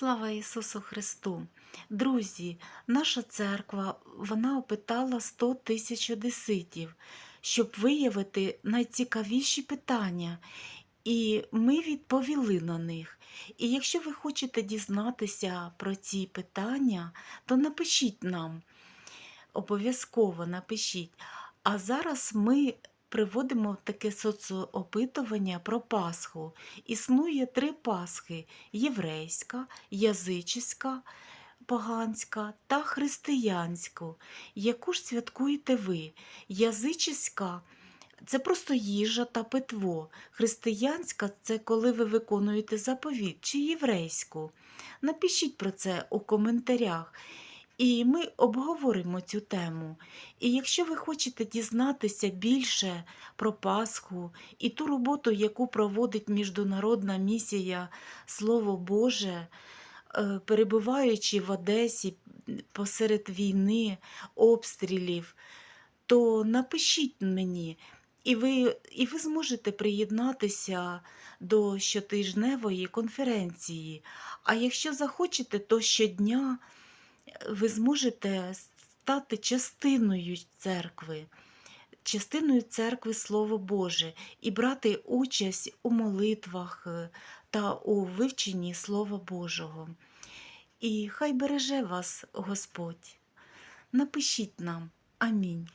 Слава Ісусу Христу! Друзі, наша церква вона опитала 100 тисяч одеситів, щоб виявити найцікавіші питання, і ми відповіли на них. І якщо ви хочете дізнатися про ці питання, то напишіть нам, обов'язково напишіть. А зараз ми приводимо таке соцопитування про Пасху. Існує три Пасхи: єврейська, язичська, поганська та християнську. Яку ж святкуєте ви? Язичська це просто їжа та питво. Християнська це коли ви виконуєте заповідь чи єврейську. Напишіть про це у коментарях. І ми обговоримо цю тему. І якщо ви хочете дізнатися більше про Пасху і ту роботу, яку проводить Міжнародна місія Слово Боже, е, перебуваючи в Одесі посеред війни, обстрілів, то напишіть мені, і ви, і ви зможете приєднатися до щотижневої конференції. А якщо захочете, то щодня ви зможете стати частиною церкви, частиною церкви Слово Боже і брати участь у молитвах е, та у вивченні Слова Божого. І хай береже вас Господь. Напишіть нам. Амінь.